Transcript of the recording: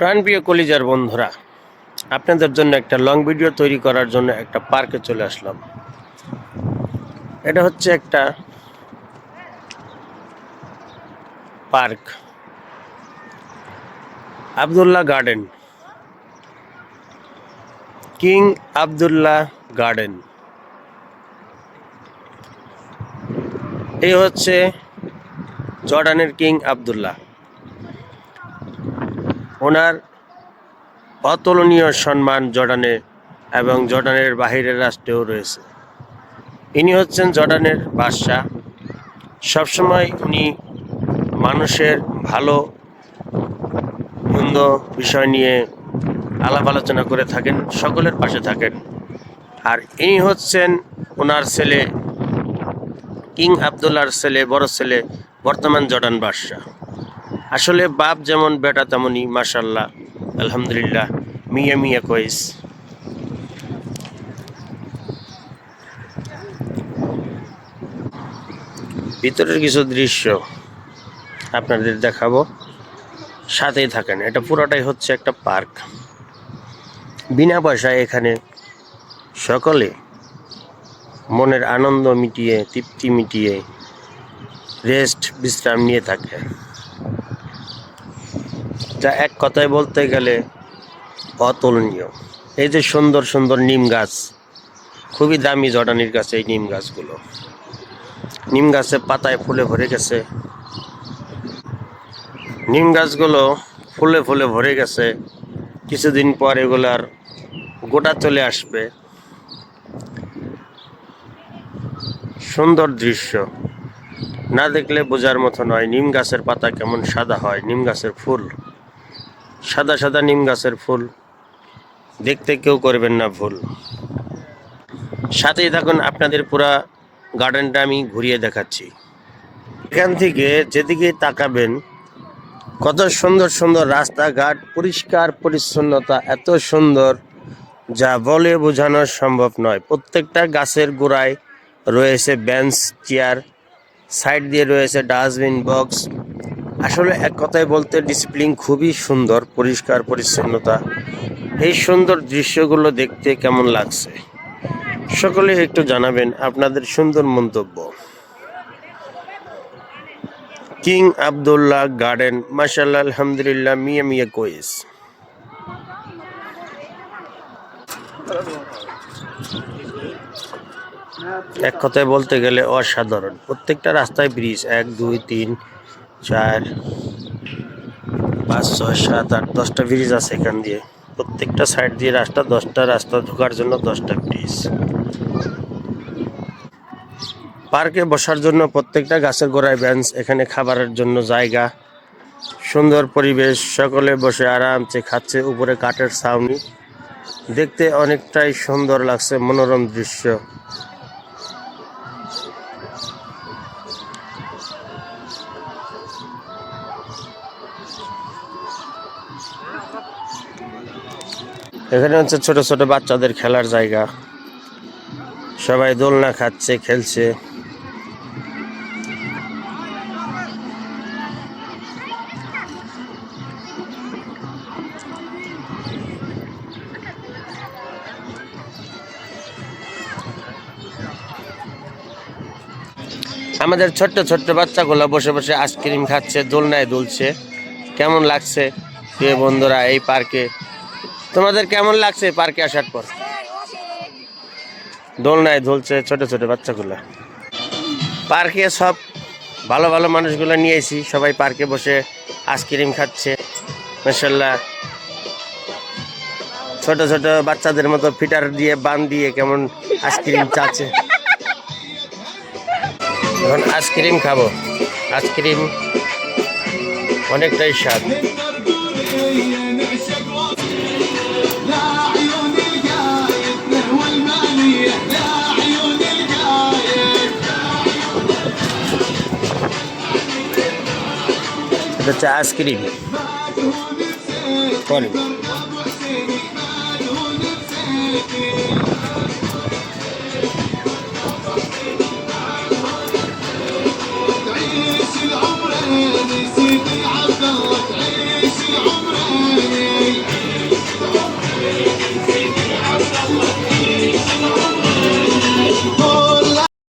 প্রাণপ্রিয় কলিজার বন্ধুরা, আপনাদের জন্য একটা লং ভিডিও তৈরি করার জন্য একটা পার্কে চলে আসলাম। এটা হচ্ছে একটা park Abdullah garden king Abdullah garden এই হচ্ছে জর্ডানের কিং আবদুল্লাহ। ওনার অতুলনীয় সম্মান জর্ডানে এবং জর্ডানের বাহিরের রাষ্ট্রেও রয়েছে। ইনি হচ্ছেন জর্ডানের বাদশাহ। সবসময় উনি মানুষের ভালো, মন্দ বিষয় নিয়ে আলাপ আলোচনা করে থাকেন, সকলের পাশে থাকেন। আর ইনি হচ্ছেন ওনার ছেলে, কিং আবদুল্লার ছেলে, বড় ছেলে, বর্তমান জর্ডান বাদশাহ। আসলে বাপ যেমন, বেটা তেমনই মাশাল্লাহ আলহামদুলিল্লাহ, মিয়া মিয়া কয়েস ভিতরের কিছু দৃশ্য আপনাদের দেখাবো। সাথেই থাকেন, এটা পুরোটাই হচ্ছে একটা পার্ক। বিনা পয়সায় এখানে সকলে মনের আনন্দ মিটিয়ে, তৃপ্তি মিটিয়ে, রেস্ট, বিশ্রাম নিয়ে থাকে। যা এক কথায় বলতে গেলে অতুলনীয়। এই যে সুন্দর সুন্দর নিম গাছ, খুবই দামি জর্ডানির গাছ এই নিম গাছগুলো। নিম গাছে পাতায় ফুলে ভরে গেছে। নিম গাছগুলো ফুলে ফুলে ভরে গেছে। কিছুদিন পর এগুলার গোটা চলে আসবে। সুন্দর দৃশ্য। না দেখলে বোঝার মতো নয়, নিম গাছের পাতা কেমন সাদা হয়, নিম গাছের ফুল। সাদা সাদা নিম গাছের ফুল। দেখতে কেউ করবেন না ভুল। সাথেই থাকুন, আপনাদের পুরা গার্ডেনটা আমি ঘুরিয়ে দেখাচ্ছি। এখান থেকে যেদিকে তাকাবেন, কত সুন্দর সুন্দর রাস্তাঘাট, পরিষ্কার পরিচ্ছন্নতা, এত সুন্দর, যা বলে বোঝানো সম্ভব নয়। প্রত্যেকটা গাছের গোড়ায় রয়েছে বেঞ্চ চেয়ার সাইড দিয়ে রয়েছে ডাস্টবিন বক্স আসলে এক কথায় বলতে ডিসিপ্লিন খুবই সুন্দর, পরিষ্কার, পরিচ্ছন্নতা। এই সুন্দর দৃশ্যগুলো দেখতে কেমন লাগছে? সকলে একটু জানাবেন আপনাদের সুন্দর মন্তব্য। কিং আবদুল্লাহ গার্ডেন মাসাল্লাহ আলহামদুলিল্লাহ, মিয়া মিয়া কোয়েস। এক কথায় বলতে গেলে অসাধারণ। প্রত্যেকটা রাস্তায় ব্রিজ, এক, দুই, তিন চার, পাঁচ, ছয়, সাত, আট, দশটা ব্রিজ আছে এখান দিয়ে। প্রত্যেকটা সাইড দিয়ে রাস্তা, দশটা রাস্তা ঢোকার জন্য দশটা ব্রিজ। পার্কে বসার জন্য প্রত্যেকটা গাছের গোড়ায় বেঞ্চ এখানে খাবারের জন্য জায়গা। সুন্দর পরিবেশ, সকলে বসে আরামসে খাচ্ছে উপরে কাঠের ছাউনি। দেখতে অনেকটাই সুন্দর লাগছে, মনোরম দৃশ্য। এখানে হচ্ছে ছোট ছোট বাচ্চাদের খেলার জায়গা। সবাই দোলনা খাচ্ছে, খেলছে। আমাদের ছোট্ট ছোট্ট বাচ্চাগুলো বসে বসে আইসক্রিম খাচ্ছে, দোলনায় দুলছে। কেমন লাগছে? বন্ধুরা, এই পার্কে তোমাদের কেমন লাগছে পার্কে আসার পর? দোলনায় দুলছে ছোট ছোট বাচ্চাগুলো। পার্কে সব ভালো ভালো মানুষগুলো নিয়ে এসি সবাই পার্কে বসে আইসক্রিম খাচ্ছে মাসাল্লাহ ছোট ছোট বাচ্চাদের মতো ফিটার দিয়ে, বান দিয়ে কেমন আইসক্রিম চাচ্ছে। এখন আইসক্রিম খাব। আইসক্রিম অনেকটাই স্বাদ। এটা হচ্ছে আইসক্রিম করি